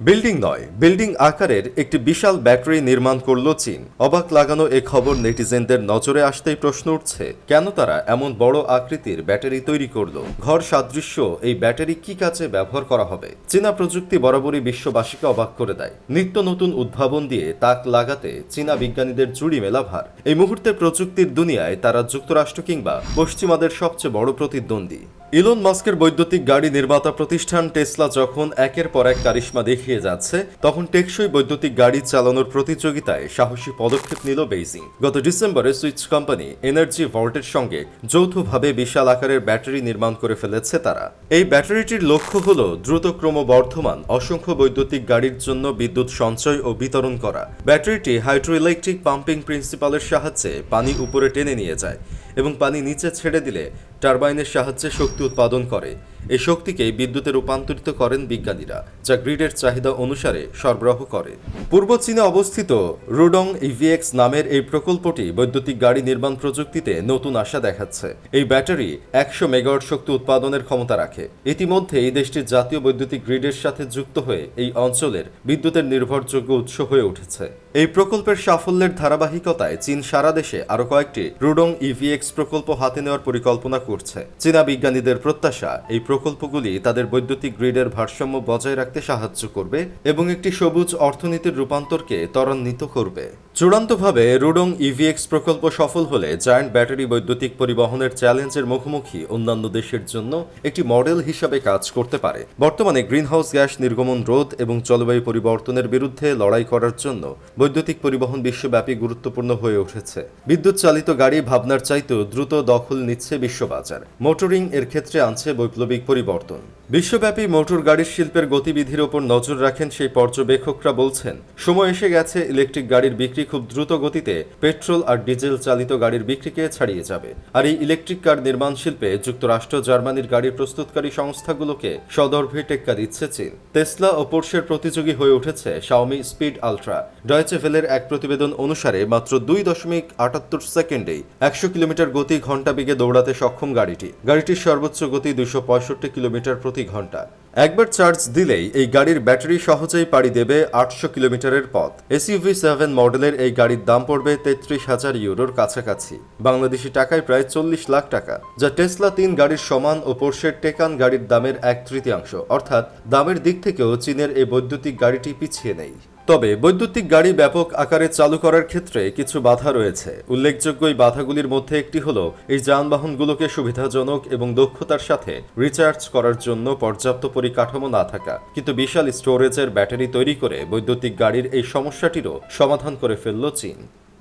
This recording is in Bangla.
বিল্ডিং নয়, বিল্ডিং আকারের একটি বিশাল ব্যাটারি নির্মাণ করল চীন। অবাক লাগানো এ খবর নেটিজেনদের নজরে আসতেই প্রশ্ন উঠছে, কেন তারা এমন বড় আকৃতির ব্যাটারি তৈরি করল? ঘর সাদৃশ্য, এই ব্যাটারি কি কাজে ব্যবহার করা হবে? চীনা প্রযুক্তি বরাবরই বিশ্ববাসীকে অবাক করে দেয়। নিত্য নতুন উদ্ভাবন দিয়ে তাক লাগাতে চীনা বিজ্ঞানীদের জুড়ি মেলা ভার। এই মুহূর্তে প্রযুক্তির দুনিয়ায় তারা যুক্তরাষ্ট্র কিংবা পশ্চিমাদের সবচেয়ে বড় প্রতিদ্বন্দ্বী। ইলন মাস্কের বৈদ্যুতিক গাড়ি নির্মাতা প্রতিষ্ঠান টেসলা যখন একের পর এক কারিশ্মা দেখিয়ে যাচ্ছে, তখন টেকসই বৈদ্যুতিক গাড়ি চালানোর প্রতিযোগিতায় সাহসী পদক্ষেপ নিল বেইজিং। গত ডিসেম্বরে সুইচ কোম্পানি এনার্জি ভল্টের সঙ্গে যৌথভাবে বিশাল আকারের ব্যাটারি নির্মাণ করে ফেলেছে তারা। এই ব্যাটারিটির লক্ষ্য হল দ্রুত ক্রমবর্ধমান অসংখ্য বৈদ্যুতিক গাড়ির জন্য বিদ্যুৎ সঞ্চয় ও বিতরণ করা। ব্যাটারিটি হাইড্রোইলেকট্রিক পাম্পিং প্রিন্সিপালের সাহায্যে পানি উপরে টেনে নিয়ে যায়। এবং পানি নিচে ছেড়ে দিলে টারবাইনের সাহায্যে শক্তি উৎপাদন করে। এই শক্তিকে বিদ্যুতে রূপান্তরিত করেন বিজ্ঞানীরা, যা গ্রিডের চাহিদা অনুসারে সরবরাহ করে। পূর্ব চীনে অবস্থিত রুডং ইভিএক্স নামের এই প্রকল্পটি বৈদ্যুতিক গাড়ি নির্মাণ প্রযুক্তিতে নতুন আশা দেখাচ্ছে। এই ব্যাটারি একশো মেগাওয়াট শক্তি উৎপাদনের ক্ষমতা রাখে। ইতিমধ্যে এই দেশটির জাতীয় বৈদ্যুতিক গ্রিডের সাথে যুক্ত হয়ে এই অঞ্চলের বিদ্যুতের নির্ভরযোগ্য উৎস হয়ে উঠেছে। এই প্রকল্পের সাফল্যের ধারাবাহিকতায় চীন সারা দেশে আরও কয়েকটি রুডং ইভিএক্স প্রকল্প হাতে নেওয়ার পরিকল্পনা করছে। চীনা বিজ্ঞানীদের প্রত্যাশা এই প্রকল্পগুলি তাদের বৈদ্যুতিক গ্রিডের ভারসাম্য বজায় রাখতে সাহায্য করবে এবং একটি সবুজ অর্থনীতির রূপান্তরকে ত্বরান্বিত করবে। চূড়ান্তভাবে রুডং ইভিএক্স প্রকল্প সফল হলে জায়ান্ট ব্যাটারি বৈদ্যুতিক পরিবহনের চ্যালেঞ্জের মুখোমুখি অন্যান্য দেশের জন্য একটি মডেল হিসাবে কাজ করতে পারে। বর্তমানে গ্রিনহাউস গ্যাস নির্গমন রোধ এবং জলবায়ু পরিবর্তনের বিরুদ্ধে লড়াই করার জন্য বৈদ্যুতিক পরিবহন বিশ্বব্যাপী গুরুত্বপূর্ণ হয়ে উঠেছে। বিদ্যুৎ চালিত গাড়ি ভাবনার চাইতেও দ্রুত দখল নিচ্ছে বিশ্ববাজার। মোটরিং এর ক্ষেত্রে আনছে বৈপ্লবিক পরিবর্তন। বিশ্বব্যাপী মোটর গাড়ির শিল্পের গতিবিধির ওপর নজর রাখেন সেই পর্যবেক্ষকরা বলছেন, সময় এসে গেছে ইলেকট্রিক গাড়ির বিক্রি খুব দ্রুত গতিতে পেট্রোল আর ডিজেল চালিত গাড়ির বিক্রিকে ছাড়িয়ে যাবে। আর এই ইলেকট্রিক কার নির্মাণ শিল্পে যুক্তরাষ্ট্র, জার্মানির গাড়ির প্রস্তুতকারী সংস্থাগুলোকে সদর্ভে টেক্কা দিচ্ছে চীন। টেসলা ও পোর্শের প্রতিযোগী হয়ে উঠেছে শাওমি স্পিড আলট্রা ডয়েচে ভেলের এক প্রতিবেদন অনুসারে মাত্র দুই দশমিক আটাত্তর সেকেন্ডেই একশো কিলোমিটার গতি ঘণ্টা বেগে দৌড়াতে সক্ষম গাড়িটি। গাড়িটির সর্বোচ্চ গতি দুশো পঁয়ষট্টি কিলোমিটার প্রতি ঘণ্টা। একবার চার্জ দিলেই এই গাড়ির ব্যাটারি সহজেই পাড়ি দেবে আটশো কিলোমিটারের পথ। এসইউভি সেভেন মডেলের এই গাড়ির দাম পড়বে তেত্রিশ হাজার ইউরোর কাছাকাছি। বাংলাদেশি টাকায় প্রায় চল্লিশ লাখ টাকা, যা টেসলা তিন গাড়ির সমান ও পোর্শের টেকান গাড়ির দামের এক তৃতীয়াংশ। অর্থাৎ দামের দিক থেকেও চীনের এই বৈদ্যুতিক গাড়িটি পিছিয়ে নেই। তবে বৈদ্যুতিক গাড়ি ব্যাপক আকারে চালু করার ক্ষেত্রে কিছু বাধা রয়েছে। উল্লেখযোগ্য এই বাধাগুলির মধ্যে একটি হল, এই যানবাহনগুলোকে সুবিধাজনক এবং দক্ষতার সাথে রিচার্জ করার জন্য পর্যাপ্ত পরিকাঠামো না থাকা, কিন্তু বিশাল স্টোরেজের ব্যাটারি তৈরি করে বৈদ্যুতিক গাড়ির এই সমস্যাটিরও সমাধান করে ফেলল চীন।